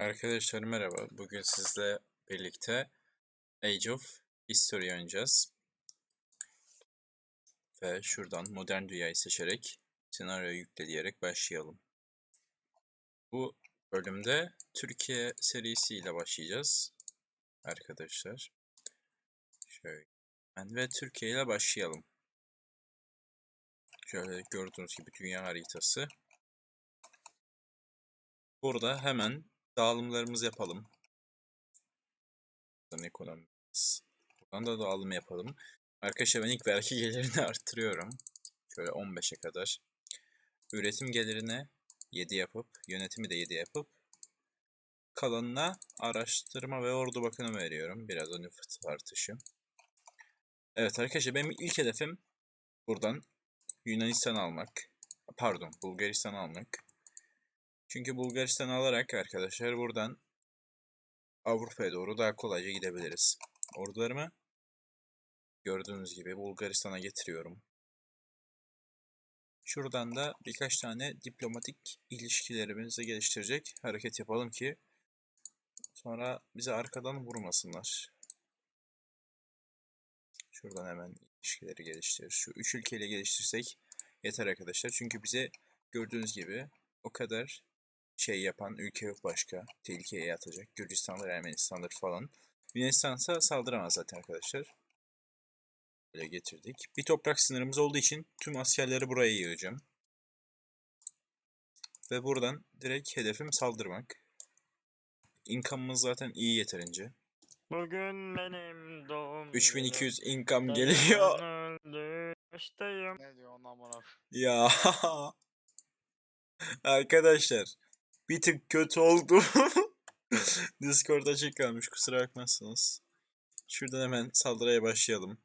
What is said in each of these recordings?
Arkadaşlar merhaba. Bugün sizle birlikte Age of History oynayacağız. Ve şuradan modern dünyayı seçerek senaryoyu yükle diyerek başlayalım. Bu bölümde Türkiye serisiyle başlayacağız. Arkadaşlar. Şöyle. Ve Türkiye ile başlayalım. Şöyle gördüğünüz gibi dünya haritası. Burada hemen dağılımlarımızı yapalım. Buradan ekonomimiz. Buradan da dağılım yapalım. Arkadaşlar ben ilk vergi gelirini arttırıyorum. Şöyle 15'e kadar. Üretim gelirine 7 yapıp, yönetimi de 7 yapıp, kalanına araştırma ve ordu bakımı veriyorum. Biraz da nüfus artışı. Evet arkadaşlar benim ilk hedefim buradan Yunanistan almak. Pardon Bulgaristan almak. Çünkü Bulgaristan'ı alarak arkadaşlar buradan Avrupa'ya doğru daha kolayca gidebiliriz. Ordularımı gördüğünüz gibi Bulgaristan'a getiriyorum. Şuradan da birkaç tane diplomatik ilişkilerimizi geliştirecek hareket yapalım ki sonra bize arkadan vurmasınlar. Şuradan hemen ilişkileri geliştirir. Şu üç ülkeyle geliştirsek yeter arkadaşlar. Çünkü bize gördüğünüz gibi o kadar şey yapan ülke yok başka. Tehlikeye atacak. Gürcistan'dır, Ermenistan'dır falan. Yunanistan'sa saldıramaz zaten arkadaşlar. Böyle getirdik. Bir toprak sınırımız olduğu için tüm askerleri buraya yığacağım. Ve buradan direkt hedefim saldırmak. Income'ımız zaten iyi yeterince. Bugün benim doğum 3200 günüm. income geliyor. Ne diyor bana? Ya arkadaşlar bir tık kötü oldu. Discord açık kalmış kusura bakmazsınız. Şuradan hemen saldırıya başlayalım.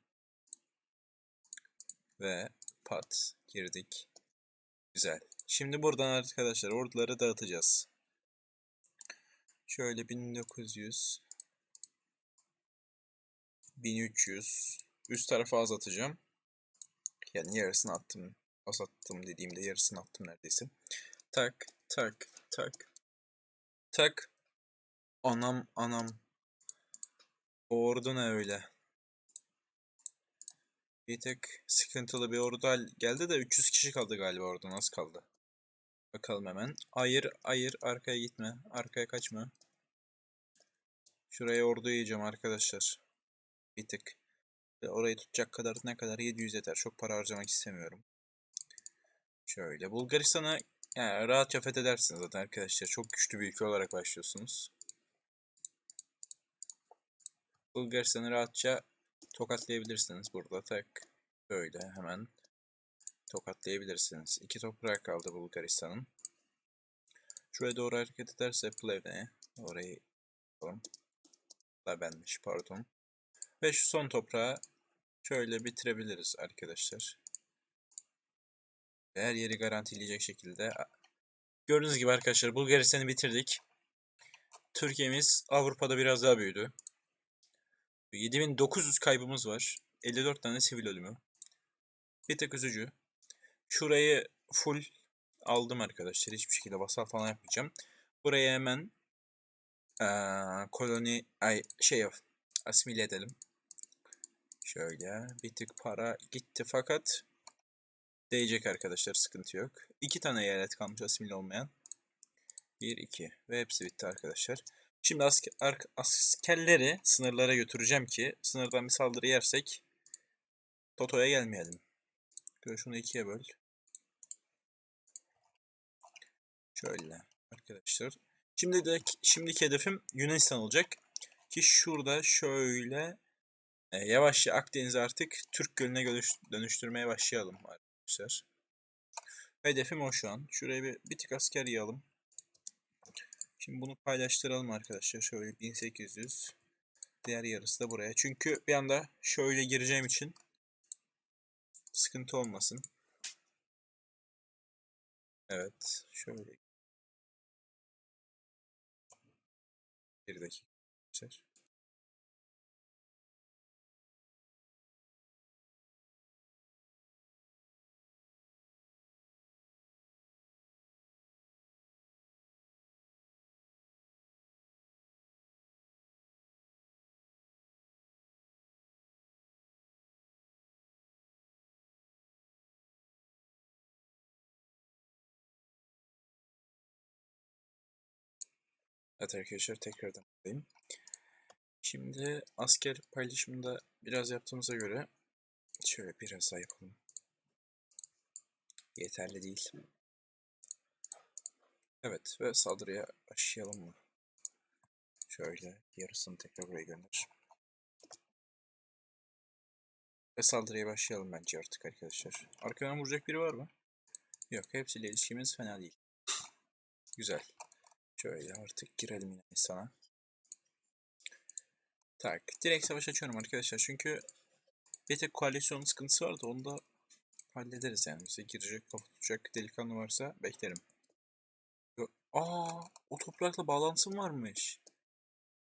Ve pat girdik. Güzel. Şimdi buradan arkadaşlar orduları dağıtacağız. Şöyle 1900 1300 üst tarafa az atacağım. Yani yarısını attım. Az attım dediğimde yarısını attım neredeyse. Tak tak tak. Tak. Anam anam. Ordu ne öyle? Bir tek sıkıntılı bir ordu geldi de 300 kişi kaldı galiba orada. Nasıl kaldı? Bakalım hemen. Hayır, hayır. Arkaya gitme. Arkaya kaçma. Şuraya ordu yiyeceğim arkadaşlar. Bir tık. Ve orayı tutacak kadar ne kadar? 700 yeter. Çok para harcamak istemiyorum. Şöyle. Bulgaristan'a yani rahatça fethedersiniz zaten arkadaşlar. Çok güçlü bir ülke olarak başlıyorsunuz. Bulgaristan'ı rahatça tokatlayabilirsiniz burada. Tak. Böyle hemen tokatlayabilirsiniz. İki toprağı kaldı Bulgaristan'ın. Şuraya doğru hareket ederse Plevne'ye. Orayı yapalım. Da benmiş pardon. Ve şu son toprağı şöyle bitirebiliriz arkadaşlar. Her yeri garantileyecek şekilde. Gördüğünüz gibi arkadaşlar Bulgaristan'ı bitirdik. Türkiye'miz Avrupa'da biraz daha büyüdü. 7900 kaybımız var. 54 tane sivil ölümü. Bir tek üzücü. Şurayı full aldım arkadaşlar. Hiçbir şekilde basal falan yapmayacağım. Buraya hemen eee, koloni ay şey asimile edelim. Şöyle bir tık para gitti fakat değecek arkadaşlar sıkıntı yok. İki tane eyalet kalmış asimile olmayan. Bir, iki ve hepsi bitti arkadaşlar. Şimdi asker, askerleri sınırlara götüreceğim ki sınırdan bir saldırı yersek Toto'ya gelmeyelim. Şöyle şunu ikiye böl. Şöyle arkadaşlar. Şimdi de şimdiki hedefim Yunanistan olacak. Ki şurada şöyle e, yavaşça Akdeniz'i artık Türk Gölü'ne dönüş- dönüştürmeye başlayalım arkadaşlar. Hedefim o şu an. Şuraya bir, bir tık asker yığalım. Şimdi bunu paylaştıralım arkadaşlar. Şöyle 1800. Diğer yarısı da buraya. Çünkü bir anda şöyle gireceğim için sıkıntı olmasın. Evet. Şöyle. Bir dakika. Evet arkadaşlar tekrardan buradayım. Şimdi asker paylaşımında biraz yaptığımıza göre şöyle biraz daha yapalım. Yeterli değil. Evet ve saldırıya başlayalım mı? Şöyle yarısını tekrar buraya gönder. Ve saldırıya başlayalım bence artık arkadaşlar. Arkadan vuracak biri var mı? Yok hepsiyle ilişkimiz fena değil. Güzel. Şöyle artık girelim yine sana. Tak. Direkt savaş açıyorum arkadaşlar. Çünkü bir tek koalisyon sıkıntısı vardı. Onu da hallederiz yani. Bize girecek, kafa delikanlı varsa beklerim. Aa, o toprakla bağlantım varmış.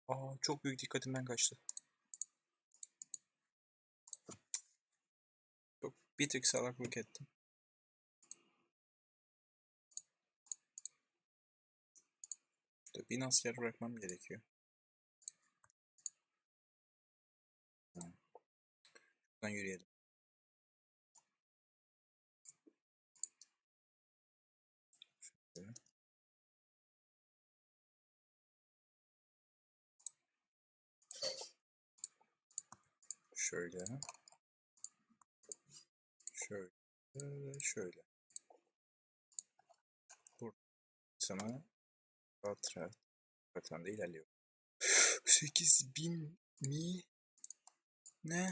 Aa, çok büyük dikkatimden kaçtı. Çok bir tık salaklık ettim. İşte bin asker bırakmam gerekiyor. Hı. Buradan yürüyelim. Şöyle. Şöyle. Şöyle. Burada sana rahat rahat rahat da ilerliyor. 8000 mi? Ne?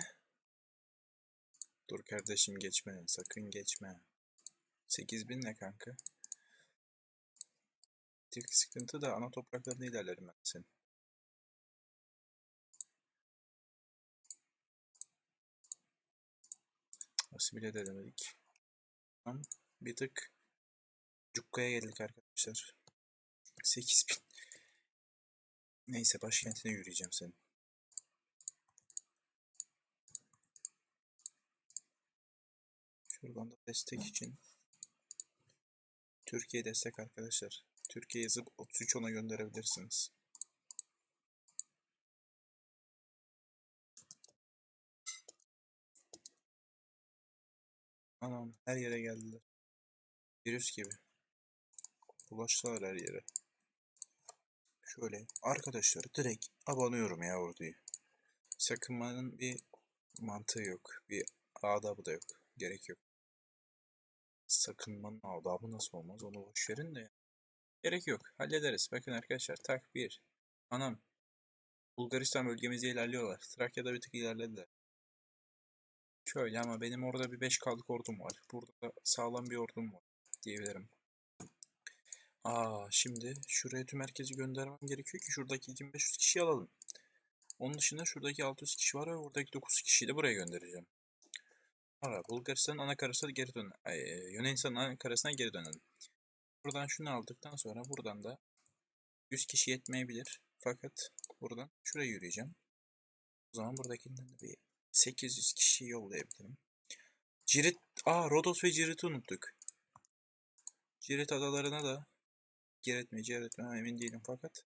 Dur kardeşim geçme. Sakın geçme. 8000 ne kanka? Tek sıkıntı da ana topraklarında ilerlerim ben senin. Asimile de demedik. Bir tık Cukka'ya geldik arkadaşlar. 8000. Neyse başkentine yürüyeceğim senin. Şuradan da destek için. Türkiye destek arkadaşlar. Türkiye yazıp 33 ona gönderebilirsiniz. Anam her yere geldiler. Virüs gibi. Bulaştılar her yere. Şöyle arkadaşlar direkt abanıyorum ya orduyu. Sakınmanın bir mantığı yok. Bir adabı da yok. Gerek yok. Sakınmanın adabı nasıl olmaz onu boş verin de. Gerek yok. Hallederiz. Bakın arkadaşlar tak bir. Anam. Bulgaristan bölgemizde ilerliyorlar. Trakya'da bir tık ilerlediler. Şöyle ama benim orada bir 5 kaldık ordum var. Burada da sağlam bir ordum var diyebilirim. Aa şimdi şuraya tüm herkesi göndermem gerekiyor ki şuradaki 2500 kişiyi alalım. Onun dışında şuradaki 600 kişi var ve oradaki 9 kişiyi de buraya göndereceğim. Ara Bulgaristan'ın ana karasına geri dön. Ay, Yunanistan'ın ana karasına geri dönelim. Buradan şunu aldıktan sonra buradan da 100 kişi yetmeyebilir. Fakat buradan şuraya yürüyeceğim. O zaman buradakinden de bir 800 kişi yollayabilirim. Cirit, aa Rodos ve Cirit'i unuttuk. Cirit adalarına da Giret mi Cirit mi emin değilim fakat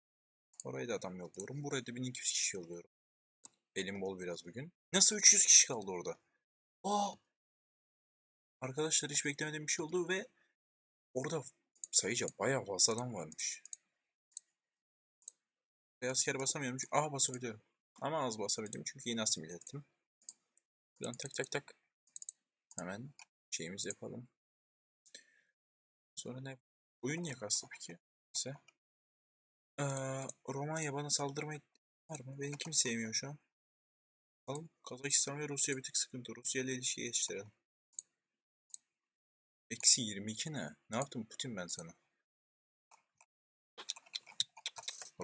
oraya da adam yolluyorum. Buraya da 1200 kişi yolluyorum. Elim bol biraz bugün. Nasıl 300 kişi kaldı orada? Aa! Arkadaşlar hiç beklemediğim bir şey oldu ve orada sayıca bayağı fazla adam varmış. Ve asker basamıyorum. çünkü- Aha basabiliyorum. Ama az basabildim çünkü yine asimile ettim. Buradan tak tak tak. Hemen şeyimizi yapalım. Sonra ne? Oyun niye kastı peki? Neyse. Ee, Romanya bana saldırmayı var mı? Beni kim sevmiyor şu an? Bakalım. Kazakistan ve Rusya bir tık sıkıntı. Rusya ile ilişki geliştirelim. Eksi 22 ne? Ne yaptım Putin ben sana?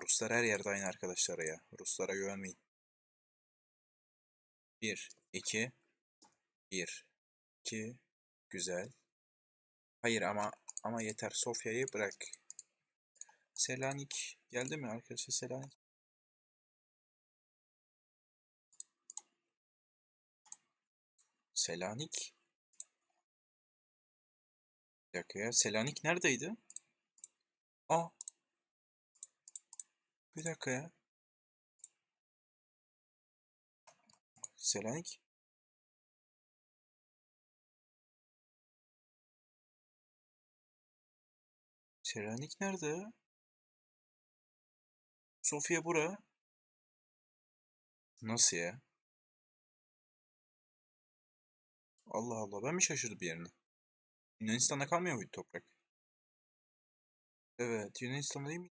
Ruslar her yerde aynı arkadaşlar ya. Ruslara güvenmeyin. 1, 2, 1, 2, güzel. Hayır ama ama yeter. Sofya'yı bırak. Selanik geldi mi arkadaşlar Selanik? Selanik. Bir dakika ya. Selanik neredeydi? Aa. Bir dakika ya. Selanik. Selanik nerede? Sofya bura. Nasıl ya? Allah Allah ben mi şaşırdım bir yerine? Yunanistan'da kalmıyor muydu toprak? Evet Yunanistan'da değil mi?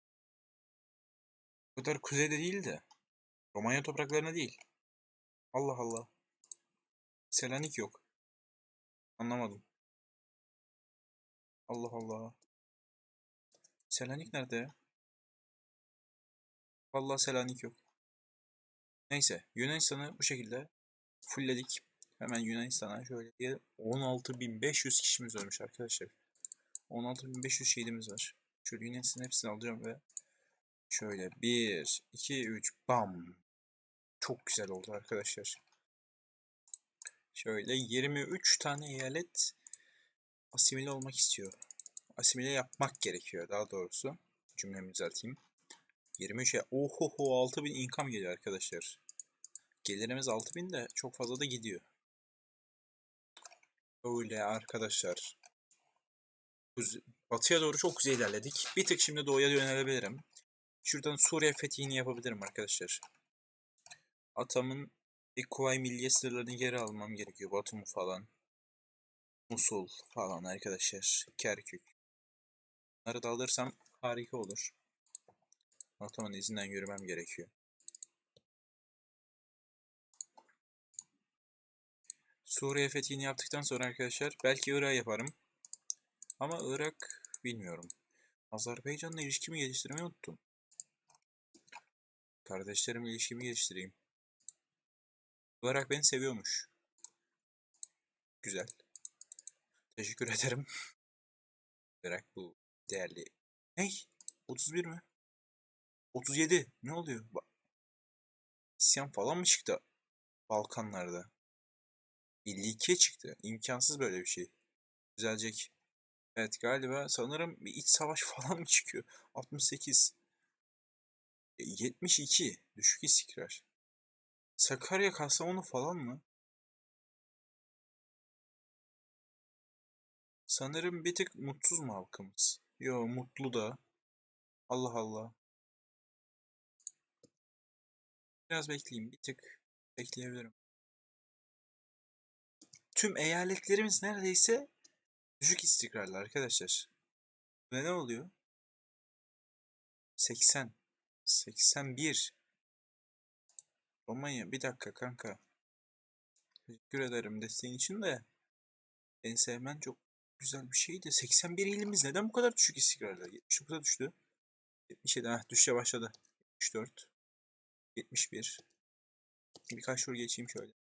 Bu kadar kuzeyde değil de. Romanya topraklarına değil. Allah Allah. Selanik yok. Anlamadım. Allah Allah. Selanik nerede ya? Vallahi Selanik yok. Neyse Yunanistan'ı bu şekilde fullledik. Hemen Yunanistan'a şöyle diye 16.500 kişimiz ölmüş arkadaşlar. 16.500 şehidimiz var. Şöyle Yunanistan'ın hepsini alacağım ve şöyle 1, 2, 3 bam. Çok güzel oldu arkadaşlar. Şöyle 23 tane eyalet asimile olmak istiyor. Asimile yapmak gerekiyor daha doğrusu. Cümlemi düzelteyim. 23 ya. Ohoho 6000 income geliyor arkadaşlar. Gelirimiz 6000 de çok fazla da gidiyor. Öyle arkadaşlar. Batıya doğru çok güzel ilerledik. Bir tık şimdi doğuya yönelebilirim. Şuradan Suriye fethini yapabilirim arkadaşlar. Atamın Ekuvay Milliye sınırlarını geri almam gerekiyor. Batum'u falan. Musul falan arkadaşlar. Kerkük. Bunları da alırsam harika olur. Atamın izinden yürümem gerekiyor. Suriye fethini yaptıktan sonra arkadaşlar belki Irak yaparım. Ama Irak bilmiyorum. Azerbaycan'la ilişkimi geliştirmeyi unuttum. Kardeşlerimle ilişkimi geliştireyim. Irak beni seviyormuş. Güzel. Teşekkür ederim. Irak bu değerli. Hey! 31 mi? 37. Ne oluyor? Ba- İsyan falan mı çıktı Balkanlarda? 52'ye çıktı. İmkansız böyle bir şey. Düzelecek. Evet galiba sanırım bir iç savaş falan mı çıkıyor? 68. E, 72. Düşük istikrar. Sakarya Kastamonu falan mı? Sanırım bir tık mutsuz mu halkımız? Yo mutlu da. Allah Allah. Biraz bekleyeyim. Bir tık bekleyebilirim. Tüm eyaletlerimiz neredeyse düşük istikrarlı arkadaşlar. Ve ne oluyor? 80. 81. Romanya bir dakika kanka. Teşekkür ederim desteğin için de. Beni sevmen çok güzel bir şeydi. 81 ilimiz neden bu kadar düşük istikrarlı? 79'a düştü. 77 ah düşüşe başladı. 74. 71. Birkaç tur geçeyim şöyle.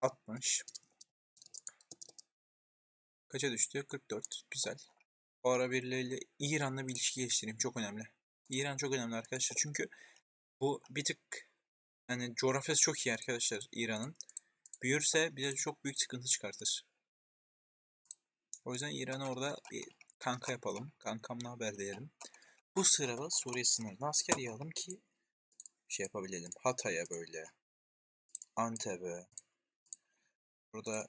60. Kaça düştü? 44. Güzel. O ara birileriyle İran'la bir ilişki geliştireyim. Çok önemli. İran çok önemli arkadaşlar. Çünkü bu bir tık yani coğrafyası çok iyi arkadaşlar İran'ın. Büyürse bize çok büyük sıkıntı çıkartır. O yüzden İran'a orada bir kanka yapalım. Kankamla haber diyelim. Bu sırada Suriye sınırına asker yığalım ki şey yapabilelim. Hatay'a böyle. Antep'e. Burada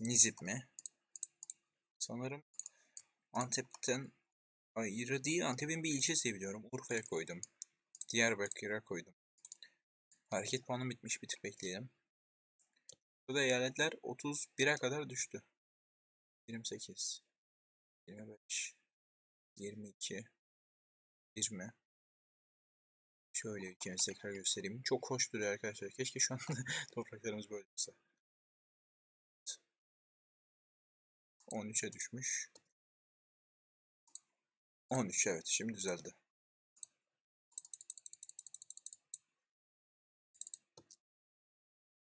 Nizip mi? Sanırım Antep'ten ayrı değil. Antep'in bir ilçesi biliyorum. Urfa'ya koydum. Diyarbakır'a koydum. Hareket puanım bitmiş. Bir tık bekleyelim. Burada eyaletler 31'e kadar düştü. 28 25 22 20 Şöyle ülkemizi tekrar göstereyim. Çok hoş duruyor arkadaşlar. Keşke şu an topraklarımız böyle olsa. 13'e düşmüş. 13 evet şimdi düzeldi.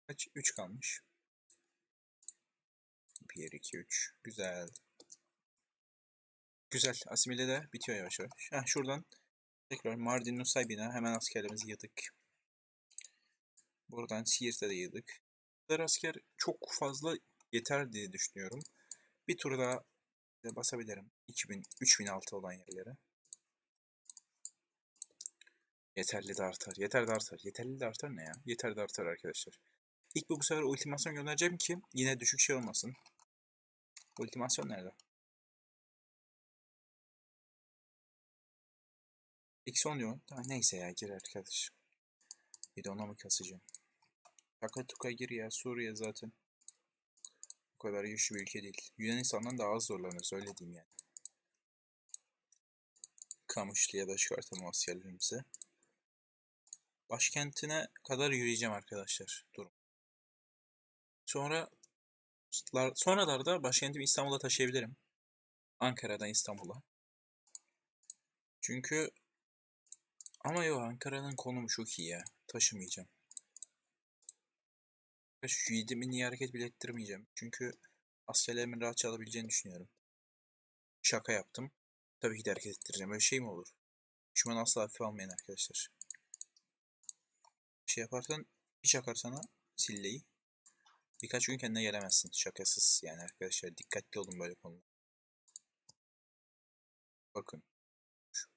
Kaç? 3 kalmış. 1, 2, 3. Güzel. Güzel. Asimile de bitiyor yavaş yavaş. Heh, şuradan tekrar Mardin Nusaybin'e hemen askerlerimizi yığdık. Buradan Siirt'e de yığdık. Bu kadar asker çok fazla yeter diye düşünüyorum. Bir tur daha basabilirim. 2000, 3006 olan yerlere. Yeterli de artar. Yeter de artar. Yeterli de artar ne ya? Yeter de artar arkadaşlar. İlk bu, bu sefer ultimasyon göndereceğim ki yine düşük şey olmasın. Ultimasyon nerede? Eksi 10 diyor. Tamam neyse ya gir arkadaş. Bir de ona mı kasacağım? Taka tuka gir ya Suriye zaten. Bu kadar güçlü bir ülke değil. Yunanistan'dan daha az zorlanırız öyle diyeyim yani. Kamışlı'ya da çıkartalım askerlerimizi. Başkentine kadar yürüyeceğim arkadaşlar. Durun. Sonra sonralarda başkentimi İstanbul'a taşıyabilirim. Ankara'dan İstanbul'a. Çünkü ama yok Ankara'nın konumu çok iyi ya. Taşımayacağım. Şu yiğidimin niye hareket bile ettirmeyeceğim. Çünkü askerlerimin rahatça alabileceğini düşünüyorum. Şaka yaptım. Tabii ki de hareket ettireceğim. Öyle şey mi olur? Düşmanı asla hafife almayın arkadaşlar. Bir şey yaparsan bir çakar sana silleyi. Birkaç gün kendine gelemezsin. Şakasız yani arkadaşlar. Dikkatli olun böyle konuda. Bakın. Şu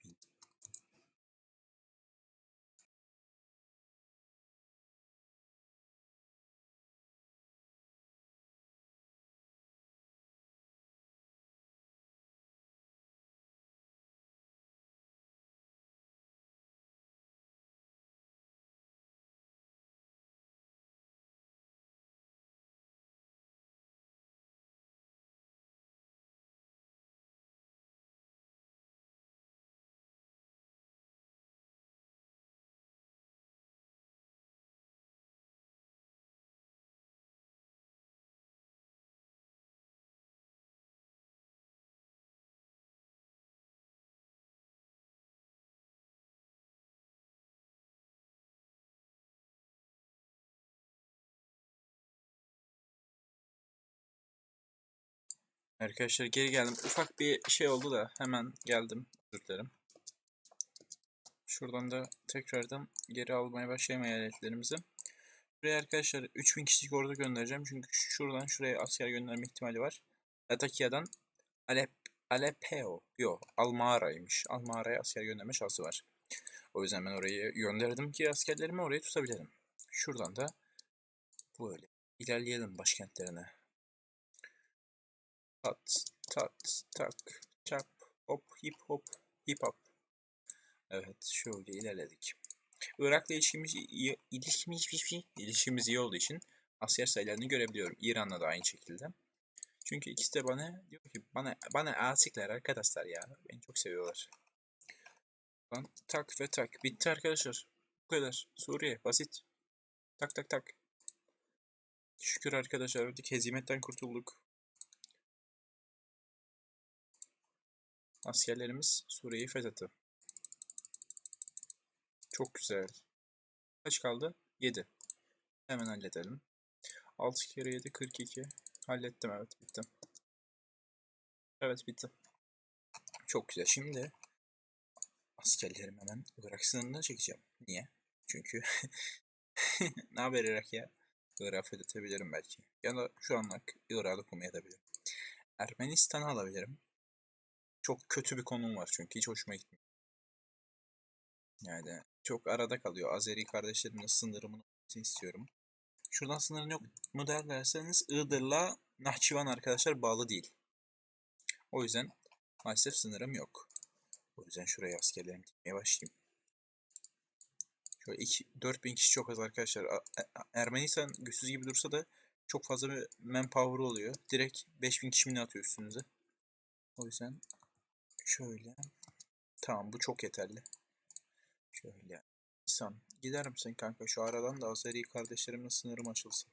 Arkadaşlar geri geldim. Ufak bir şey oldu da hemen geldim. Özür dilerim. Şuradan da tekrardan geri almaya başlayalım eyaletlerimizi. Buraya arkadaşlar 3000 kişilik ordu göndereceğim. Çünkü şuradan şuraya asker gönderme ihtimali var. Latakia'dan Alep, Alepeo. Yok Almara'ymış. Almara'ya asker gönderme şansı var. O yüzden ben orayı gönderdim ki askerlerimi oraya tutabilirim. Şuradan da böyle ilerleyelim başkentlerine. Tat, tat, tak, çap, hop, hip hop, hip hop. Evet, şöyle ilerledik. Irak'la ilişkimiz ilişkimiz, ilişkimiz, ilişkimiz iyi olduğu için asker sayılarını görebiliyorum. İran'la da aynı şekilde. Çünkü ikisi de bana diyor ki bana bana asikler arkadaşlar ya. Beni çok seviyorlar. Lan tak ve tak. Bitti arkadaşlar. Bu kadar. Suriye basit. Tak tak tak. Şükür arkadaşlar öldük. Hezimetten kurtulduk. Askerlerimiz Suriye'yi fethetti. Çok güzel. Kaç kaldı? 7. Hemen halledelim. 6 kere 7 42. Hallettim evet bitti. Evet bitti. Çok güzel. Şimdi askerlerimi hemen Irak sınırına çekeceğim. Niye? Çünkü ne haber Irak ya? Irak'ı fethedebilirim belki. Ya da şu anlık Irak'ı okumayabilirim. Ermenistan'ı alabilirim. Çok kötü bir konum var çünkü hiç hoşuma gitmiyor. Yani çok arada kalıyor. Azeri kardeşlerimle sınırımın olmasını istiyorum. Şuradan sınırın yok mu derlerseniz Iğdır'la Nahçıvan arkadaşlar bağlı değil. O yüzden maalesef sınırım yok. O yüzden şuraya askerlerimi dikmeye başlayayım. Şöyle 2, 4000 kişi çok az arkadaşlar. A- Ermenistan güçsüz gibi dursa da çok fazla bir manpower oluyor. Direkt 5000 kişi mi atıyor üstünüze. O yüzden şöyle. Tamam bu çok yeterli. Şöyle. İhsan gider misin kanka şu aradan da Azeri kardeşlerimle sınırım açılsın.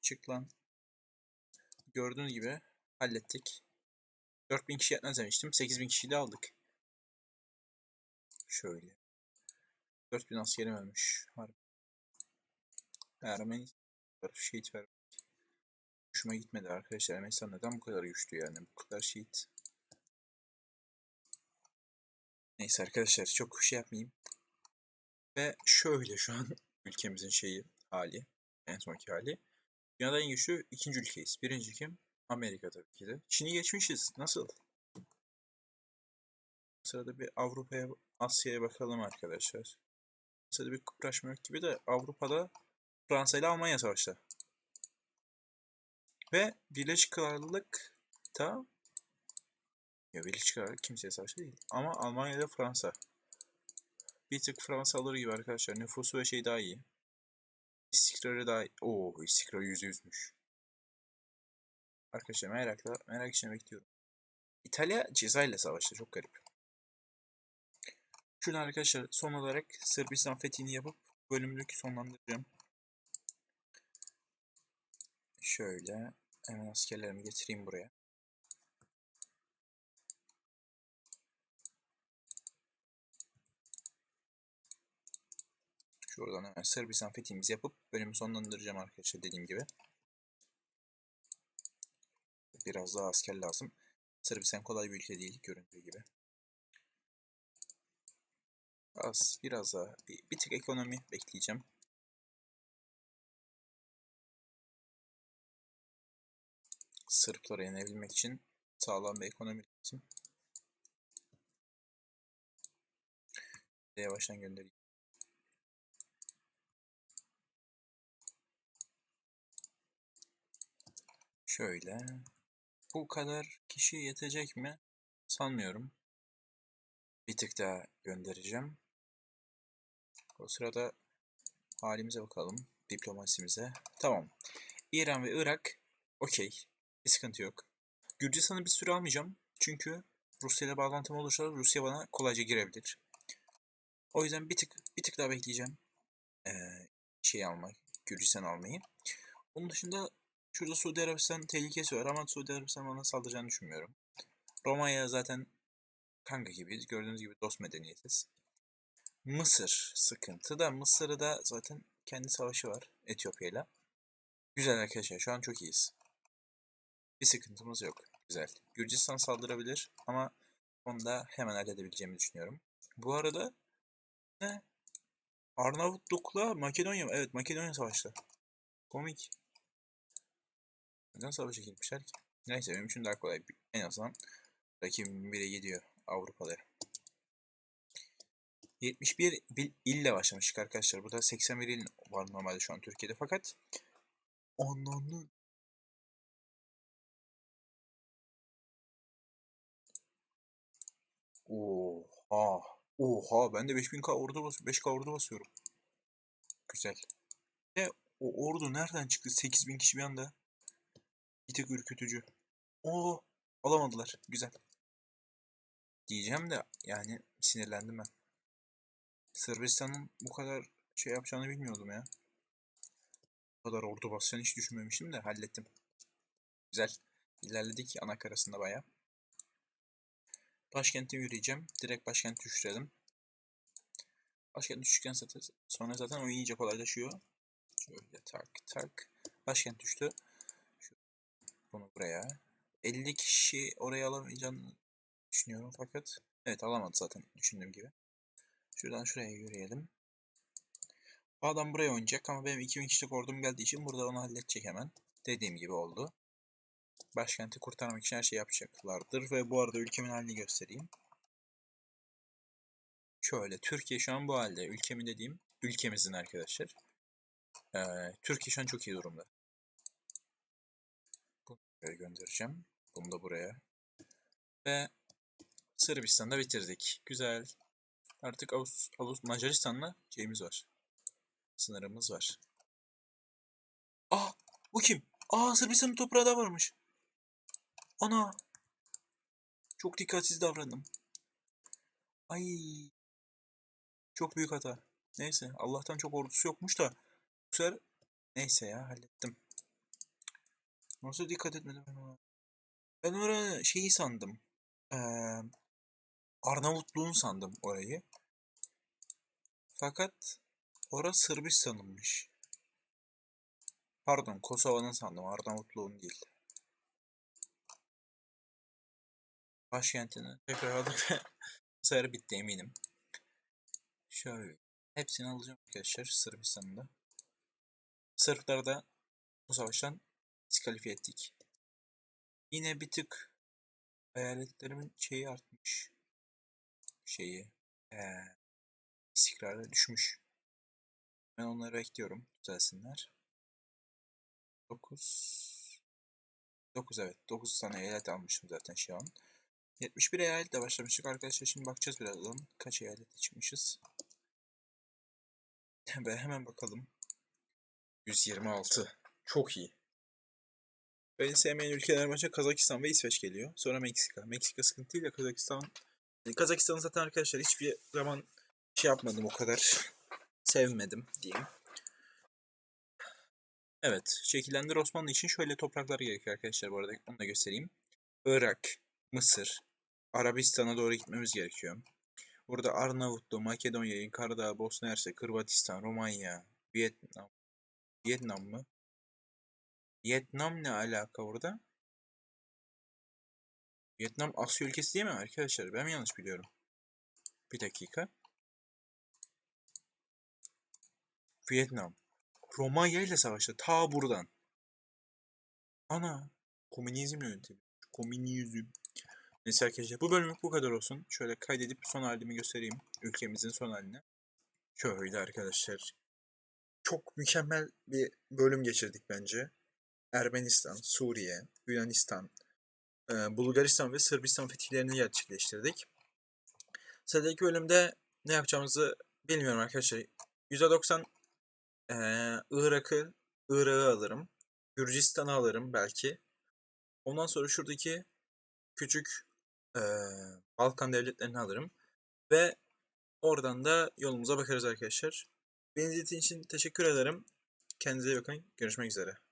Çık lan. Gördüğünüz gibi hallettik. 4000 kişi yetmez demiştim. 8000 kişiyle aldık. Şöyle. 4000 askerim ölmüş. Harbi. Ermeni şehit ver. Hoşuma gitmedi arkadaşlar. Ermenistan neden bu kadar güçlü yani? Bu kadar şehit. Neyse arkadaşlar çok şey yapmayayım. Ve şöyle şu an ülkemizin şeyi hali. En sonki hali. Dünyada en güçlü ikinci ülkeyiz. Birinci kim? Amerika tabii ki de. Çin'i geçmişiz. Nasıl? Sırada bir Avrupa'ya, Asya'ya bakalım arkadaşlar. Sırada bir kıpraşma yok gibi de Avrupa'da Fransa ile Almanya savaşta. Ve Birleşik Krallık'ta ya Krallık kimseye savaşta değil. Ama Almanya ile Fransa. bir tık Fransa alır gibi arkadaşlar. Nüfusu ve şey daha iyi. İstikrarı daha iyi. Oo istikrarı yüzde yüzmüş. Arkadaşlar merakla, merak içine bekliyorum. İtalya Cezayir'le savaştı. Çok garip. Şuradan arkadaşlar son olarak Sırbistan fethini yapıp bölümlük sonlandıracağım. Şöyle hemen askerlerimi getireyim buraya. Şuradan hemen Sırbistan fethimizi yapıp bölümü sonlandıracağım arkadaşlar dediğim gibi. Biraz daha asker lazım. Sırbistan kolay bir ülke değil göründüğü gibi. Az, biraz daha, bir, bir tık ekonomi bekleyeceğim. Sırplara yenebilmek için sağlam bir ekonomi lazım. Yavaştan göndereyim. Şöyle. Bu kadar kişi yetecek mi? Sanmıyorum. Bir tık daha göndereceğim. O sırada halimize bakalım. Diplomasimize. Tamam. İran ve Irak. Okey. Bir sıkıntı yok. Gürcistan'ı bir süre almayacağım. Çünkü Rusya ile bağlantım olursa Rusya bana kolayca girebilir. O yüzden bir tık bir tık daha bekleyeceğim. Ee, şey almak, Gürcistan almayı. Onun dışında şurada Suudi Arabistan tehlikesi var ama Suudi Arabistan bana saldıracağını düşünmüyorum. Romanya zaten kanka gibiyiz. Gördüğünüz gibi dost medeniyetiz. Mısır sıkıntı da Mısır'ı da zaten kendi savaşı var Etiyopya'yla. Güzel arkadaşlar şu an çok iyiyiz. Bir sıkıntımız yok. Güzel. Gürcistan saldırabilir ama onu da hemen halledebileceğimi düşünüyorum. Bu arada ne? Arnavutluk'la Makedonya Evet Makedonya savaştı. Komik. Neden savaşa girmişler ki? Neyse benim için daha kolay. En azından rakibim bire gidiyor Avrupa'da. 71 il- ille başlamıştık arkadaşlar. Burada 81 il var normalde şu an Türkiye'de fakat onun Oha. Oha ben de 5000k ordu bas 5k ordu basıyorum. Güzel. Ve o ordu nereden çıktı? 8000 kişi bir anda. Bir tık ürkütücü. Oo alamadılar. Güzel. Diyeceğim de yani sinirlendim ben. Sırbistan'ın bu kadar şey yapacağını bilmiyordum ya. Bu kadar ordu basacağını hiç düşünmemiştim de hallettim. Güzel. İlerledik ana karasında bayağı. Başkente yürüyeceğim. Direkt başkenti düşürelim. Başkent düştükten zaten, sonra zaten oyun iyice kolaylaşıyor. Şöyle tak tak. Başkent düştü. Bunu buraya. 50 kişi oraya alamayacağını düşünüyorum fakat evet alamadı zaten düşündüğüm gibi. Şuradan şuraya yürüyelim. Bu adam buraya oynayacak ama benim 2000 kişilik ordum geldiği için burada onu halledecek hemen. Dediğim gibi oldu. Başkenti kurtarmak için her şey yapacaklardır ve bu arada ülkemin halini göstereyim. Şöyle Türkiye şu an bu halde. Ülkemin dediğim ülkemizin arkadaşlar. Ee, Türkiye şu an çok iyi durumda. Buraya göndereceğim. Bunu da buraya. Ve Sırbistan'da bitirdik. Güzel. Artık Avus, Avus Macaristan'la şeyimiz var. Sınırımız var. Ah! Bu kim? Aa Sırbistan'ın toprağı da varmış. Ana! Çok dikkatsiz davrandım. Ay! Çok büyük hata. Neyse Allah'tan çok ordusu yokmuş da bu sefer neyse ya hallettim. Nasıl dikkat etmedim ben ona? Ben oraya şeyi sandım. Ee, Arnavutluğun sandım orayı. Fakat orası Sırbistan'ınmış. Pardon Kosova'nın sandım Arnavutluğun değil. Başkentini tekrar bu sefer bitti eminim. Şöyle hepsini alacağım arkadaşlar Sırbistan'da. Sırpları da bu savaştan diskalifiye ettik. Yine bir tık hayaletlerimin şeyi artmış. Şeyi ee, istikrarı düşmüş. Ben onları bekliyorum düzelsinler. 9 9 evet 9 tane eyalet almışım zaten şu an. 71 eyaletle başlamıştık arkadaşlar şimdi bakacağız birazdan kaç eyalete çıkmışız. Ve hemen bakalım. 126. Çok iyi. Beni sevmeyen ülkeler maça Kazakistan ve İsveç geliyor. Sonra Meksika. Meksika sıkıntı değil de Kazakistan... Yani Kazakistan'ı zaten arkadaşlar hiçbir zaman şey yapmadım o kadar. Sevmedim diyeyim. Evet. Şekillendir Osmanlı için şöyle topraklar gerekiyor arkadaşlar bu arada. Onu da göstereyim. Irak, Mısır, Arabistan'a doğru gitmemiz gerekiyor. Burada Arnavutlu, Makedonya, Karadağ, Bosna Hersek, Hırvatistan, Romanya, Vietnam. Vietnam mı? Vietnam ne alaka burada? Vietnam Asya ülkesi değil mi arkadaşlar? Ben mi yanlış biliyorum? Bir dakika. Vietnam. Romanya ile savaştı. Ta buradan. Ana. Komünizm yönetimi. Komünizm. Neyse arkadaşlar bu bölümlük bu kadar olsun. Şöyle kaydedip son halimi göstereyim. Ülkemizin son halini. Şöyle arkadaşlar. Çok mükemmel bir bölüm geçirdik bence. Ermenistan, Suriye, Yunanistan, Bulgaristan ve Sırbistan fetihlerini gerçekleştirdik. Sıradaki bölümde ne yapacağımızı bilmiyorum arkadaşlar. %90 e, Irak'ı Irak'ı alırım. Gürcistan'ı alırım belki. Ondan sonra şuradaki küçük e, Balkan devletlerini alırım. Ve oradan da yolumuza bakarız arkadaşlar. Beni için teşekkür ederim. Kendinize iyi bakın. Görüşmek üzere.